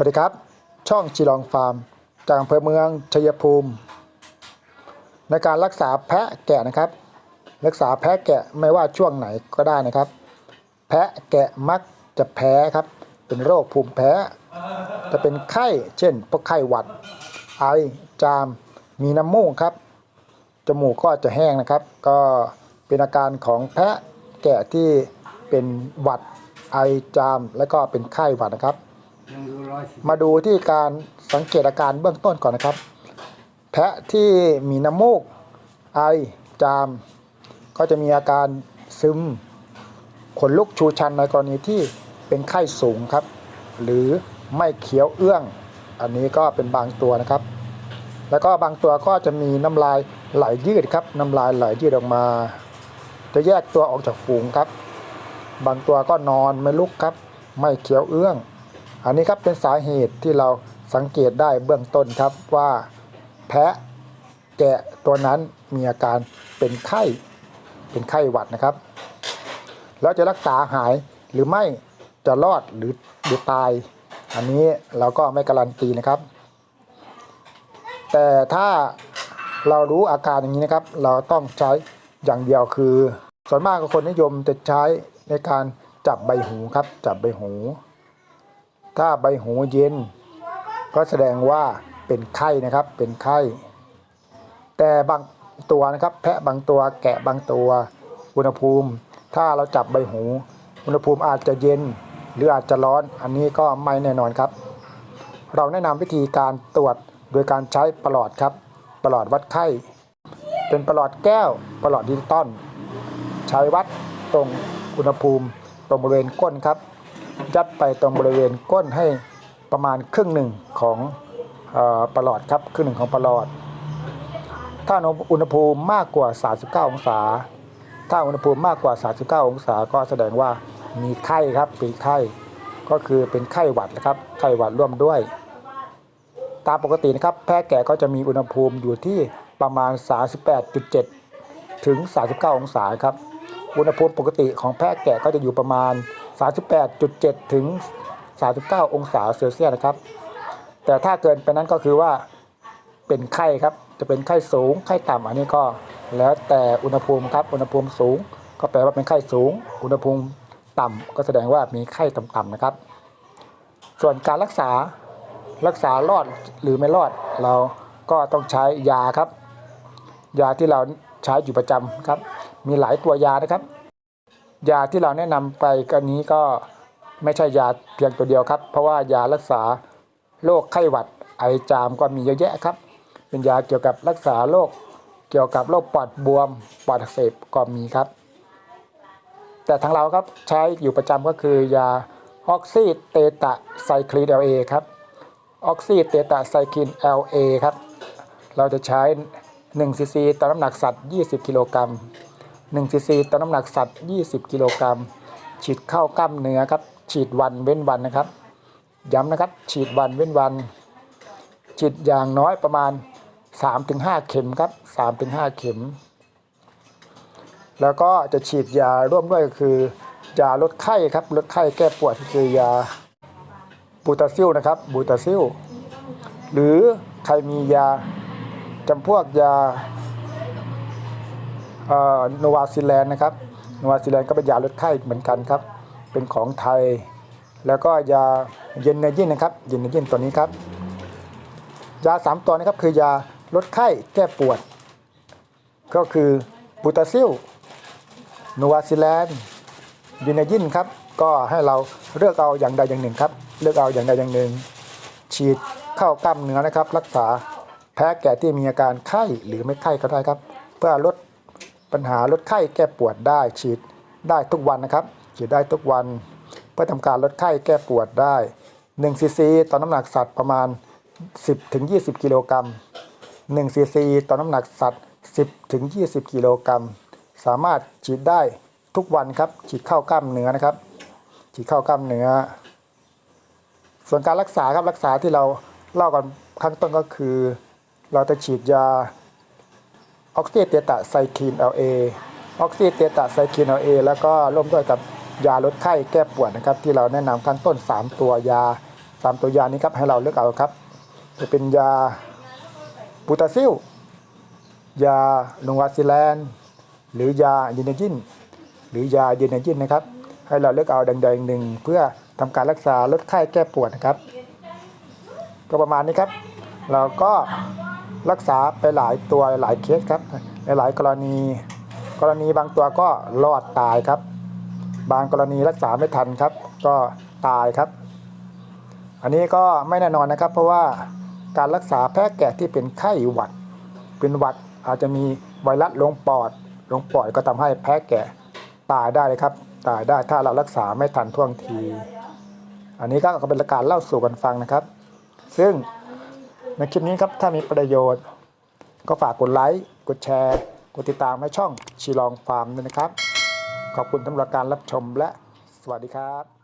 วัสดีครับ ช่องจีรองฟาร์ม จากอำเภอเมืองชัยภูมิ ในการรักษาแพะแกะนะครับ รักษาแพะแกะไม่ว่าช่วงไหนก็ได้นะครับ แพะแกะมักจะแพ้ครับ เป็นโรคภูมิแพ้ จะเป็นไข้ เช่นพวกไข้หวัด ไอ จาม มีน้ำมูกครับ จมูกก็จะแห้งนะครับ ก็เป็นอาการของแพะแกะที่เป็นหวัด ไอ จาม และก็เป็นไข้หวัดนะครับ มาดูที่การสังเกตอาการเบื้องต้นก่อนนะครับ แพะที่มีน้ำมูก ไอ จาม ก็จะมีอาการซึม ขนลุกชูชันในกรณีที่เป็นไข้สูงครับ หรือไม่เขียวเอื้อง อันนี้ก็เป็นบางตัวนะครับ แล้วก็บางตัวก็จะมีน้ำลายไหลยืดครับ น้ำลายไหลยืดออกมา จะแยกตัวออกจากฝูงครับ บางตัวก็นอนไม่ลุกครับ ไม่เขียวเอื้อง อันนี้ครับเป็นสาเหตุที่เราสังเกตได้เบื้องต้นครับว่าแพะแกะตัวนั้นมีอาการเป็นไข้เป็นไข้หวัดนะครับ แล้วจะรักษาหายหรือไม่จะรอดหรือหรือตาย อันนี้เราก็ไม่การันตีนะครับ แต่ถ้าเรารู้อาการอย่างนี้นะครับ เราต้องใช้อย่างเดียวคือ ส่วนมากคนนิยมจะใช้ในการจับใบหูครับ จับใบหู ถ้าใบหูเย็น ก็แสดงว่าเป็นไข้นะครับเป็นไข้ แต่บางตัวนะครับ แพะบางตัวแกะบางตัว อุณหภูมิ ถ้าเราจับใบหู อุณหภูมิอาจจะเย็น หรืออาจจะร้อนอันนี้ก็ไม่แน่นอนครับ เราแนะนำวิธีการตรวจโดยการใช้ประหลอดครับประหลอดวัดไข้ เป็นประหลอดแก้วประหลอดดิจิตอลใช้วัดตรงอุณหภูมิตรงบริเวณก้นครับ ยัดไปตรงบริเวณก้นให้ประมาณครึ่งหนึ่งของออประหลอดครับครึ่งหนึ่งของประหลอด ถ้าอุณหภูมิมากกว่า 39 องศา ถ้าอุณหภูมิมากกว่า 39 องศาก็แสดงว่ามีไข้ครับเป็นไข้ ก็คือเป็นไข้หวัดนะครับไข้หวัดร่วมด้วย ตามปกตินะครับแพะแกะก็จะมีอุณหภูมิอยู่ที่ประมาณ 38.7 ถึง 39 องศาครับ อุณหภูมิปกติของแพะแกะก็จะอยู่ประมาณ 38.7 ถึง 39 องศาเซลเซียสนะครับ แต่ถ้าเกินไปนั้นก็คือว่าเป็นไข้ครับ จะเป็นไข้สูง ไข้ต่ำอันนี้ก็แล้วแต่อุณหภูมิครับ อุณหภูมิสูง ก็แปลว่าเป็นไข้สูง อุณหภูมิต่ำก็แสดงว่ามีไข้ต่ำๆนะครับ ส่วนการรักษารักษารอดหรือไม่รอดเราก็ต้องใช้ยาครับ ยาที่เราใช้อยู่ประจำครับ มีหลายตัวยานะครับ ยาที่เราแนะนำไปกันนี้ก็ไม่ใช่ยาเพียงตัวเดียวครับ เพราะว่ายารักษาโรคไข้หวัดไอจามก็มีเยอะแยะครับ เป็นยาเกี่ยวกับรักษาโรคเกี่ยวกับโรคปอดบวมปอดอักเสบก็มีครับ แต่ทางเราครับใช้อยู่ประจำก็คือยาออกซิเตตาไซคลีน LA ครับออกซิเตตาไซคลีน LA ครับ เราจะใช้1ซีซีต่อน้ำหนักสัตว์ 20 กิโลกรัม 1ซีซีต่อน้ำหนักสัตว์ 20 กิโลกรัม ฉีดเข้ากล้ามเนื้อครับ ฉีดวันเว้นวันนะครับ ย้ำนะครับ ฉีดวันเว้นวัน ฉีดอย่างน้อยประมาณ 3-5 เข็มครับ 3-5 เข็ม แล้วก็จะฉีดยาร่วมด้วยก็คือยาลดไข้ครับ ลดไข้แก้ปวดคือยาบูตาซิลนะครับบูตาซิล หรือใครมียาจำพวกยา โนวาซิแลนด์นะครับโนวาซิแลนด์ก็เป็นยาลดไข้เหมือนกันครับ เป็นของไทย แล้วก็ยาเยนเนยินนะครับ เยนเนยินตัวนี้ครับ ยาสามตัวนะครับคือยาลดไข้แก้ปวด ก็คือบูตาซิลโนวาซิแลนยูเนยินครับ ก็ให้เราเลือกเอาอย่างใดอย่างหนึ่งครับ เลือกเอาอย่างใดอย่างหนึ่ง ฉีดเข้ากล้ามเนื้อนะครับ รักษาแพ้แก่ที่มีอาการไข้หรือไม่ไข้ก็ได้ครับ เพื่อลด ปัญหาลดไข้แก้ปวดได้ฉีดได้ทุกวันนะครับ ฉีดได้ทุกวัน เพื่อทำการลดไข้แก้ปวดได้1ซีซีต่อน้ำหนักสัตว์ประมาณ 10ถึง20 กิโลกรัม1ซีซีต่อน้ำหนักสัตว์ 10ถึง20 กิโลกรัม สามารถฉีดได้ทุกวันครับ ฉีดเข้ากล้ามเนื้อนะครับ ฉีดเข้ากล้ามเนื้อ ส่วนการรักษาครับรักษาที่เราเล่ากันข้างต้นก็คือ เราจะฉีดยา ออกซิเตตาไซคลีน LA ออกซิเตตาไซคลีน LA แล้วก็ร่วมด้วยกับยาลดไข้แก้ปวดนะครับ ที่เราแนะนำข้างต้น 3 ตัวยาสามตัวยานี้ครับให้เราเลือกเอาครับ จะเป็นยาบูตาซิล ยาลงวาซิแลน หรือยาดีเนจินหรือยาดีเนจินนะครับ ให้เราเลือกเอาดังใดหนึ่งเพื่อทำการรักษาลดไข้แก้ปวดนะครับ ก็ประมาณนี้ครับ เราก็ รักษาไปหลายตัวหลายเคสครับในหลายกรณี กรณีบางตัวก็รอดตายครับ บางกรณีรักษาไม่ทันครับ ก็ตายครับ อันนี้ก็ไม่แน่นอนนะครับ เพราะว่าการรักษาแพ้แกะที่เป็นไข้หวัด เป็นหวัดอาจจะมีไวรัสลงปอดลงปอดก็ทำให้แพ้แกะตายได้เลยครับ ตายได้ถ้าเรารักษาไม่ทันท่วงที อันนี้ก็เป็นการเล่าสู่กันฟังนะครับ ซึ่ง ในคลิปนี้ครับถ้ามีประโยชน์ ก็ฝากกดไลค์กดแชร์ กดติดตามให้ช่องชีลองฟาร์มด้วยนะครับ ขอบคุณสำหรับการรับชมและสวัสดีครับ